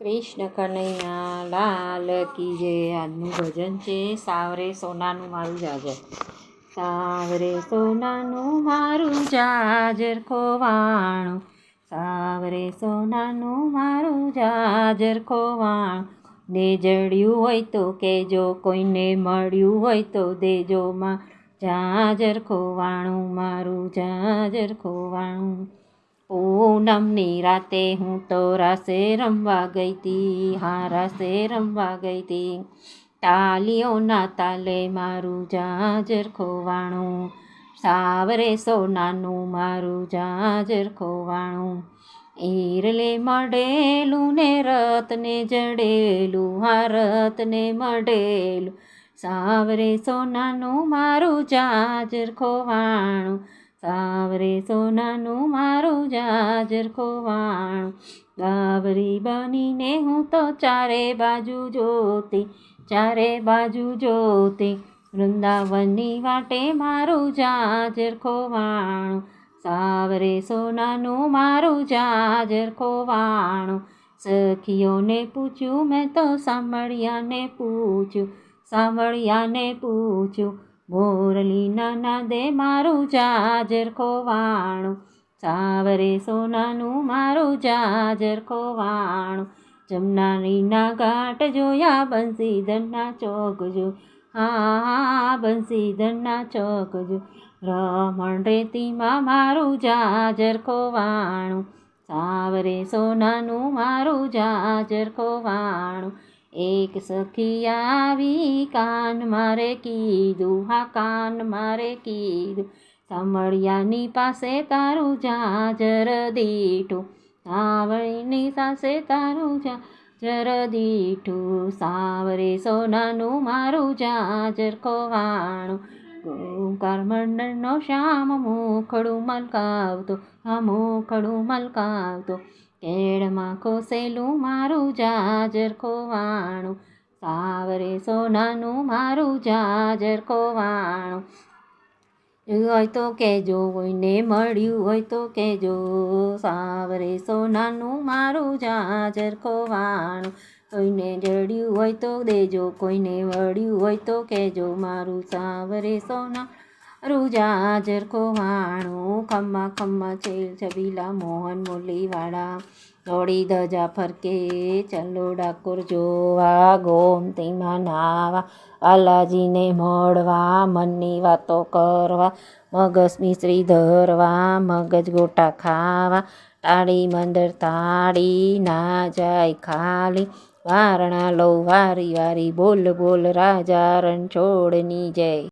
કૃષ્ણ કનૈયા લાલ કી જે આજનું ભજન છે સાવરે સોનાનું મારું જાજર. સાવરે સોનાનું મારું જાજર ખોવાણું. સાવરે સોનાનું મારું જાજર ખોવાણું. ને જડ્યું હોય તો કેજો, કોઈને મળ્યું હોય તો દેજો માં. જાજર ખોવાણું, મારું જાજર ખોવાણું. પૂનમની રાતે હું તો રાસે રમવા ગઈ હતી હા, રાસે રમવા ગઈ હતી તાલીઓના તાલે મારું જાજર ખોવાણું. સાવરે સોનાનું મારું જાજર ખોવાણું. ઈરલે મળેલું ને રતને જડેલું, હા રતને મળેલું. સાવરે સોનાનું મારું જાજર ખોવાણું. સાવરે સોનાનું મારું જાજર ખોવાણું. ગાવરી બનીને હું તો ચારે બાજુ જોતી, ચારે બાજુ જોતી. વૃંદાવનની વાટે મારું જાજર ખોવાણું. સાવરે સોનાનું મારું જાજર ખોવાણું. સખીઓને પૂછ્યું, મેં તો સાંભળ્યાને પૂછ્યું સાંભળ્યાને પૂછ્યું મોરલીના નાદે મારું જાજર ખોવાણું. સાવરે સોનાનું મારું જાજર ખોવાણું. જમનારીના ઘાટ જોયા બંસીધરના ચોક જો હા હા બંસીધરના ચોક જો રમણ રેતીમાં મારું જાજર ખોવાણું. સાવરે સોનાનું મારું જાજર ખોવાણું. એક સખી આવી, કાન મારે કીધું, હા, કાન મારે કીધું, સાંભળિયાની પાસે તારું જાજર દીઠું સાવળીની પાસે તારું જાજર દીઠું સાવરે સોનાનું મારું જાજર ખોવાણું, ગોકાર મંડળનો શ્યામ, મોખડું મલકાવતો આ મોખડું મલકાવતો કેળમાં કોસેલું મારું જાજર ખોવાણું. સાવરે સોનાનું મારું જાજર ખોવાણું. હોય તો કહેજો, કોઈને મળ્યું હોય તો કહેજો. સાવરે સોનાનું મારું જાજર ખોવાણું. કોઈને જડ્યું હોય તો દેજો, કોઈને વળ્યું હોય તો કહેજો. મારું સાવરે સોના મારું જાજર ખોવાણું ખમ્મા ખમ્મા છેલ છબીલા મોહન મુરલીવાળા. દોડી ધજા ફરકે, ચલો ડાકોર જોવા ગોમતીમાં નાવા. બાલાજીને મળવા, મનની વાતો કરવા. મગજ મિશ્રી ધરવા, મગજ ગોટા ખાવા. તાળી મંદર તાળી, ના જાય ખાલી. વારણા લો વારી વારી, બોલ બોલ રાજા રણછોડની જય.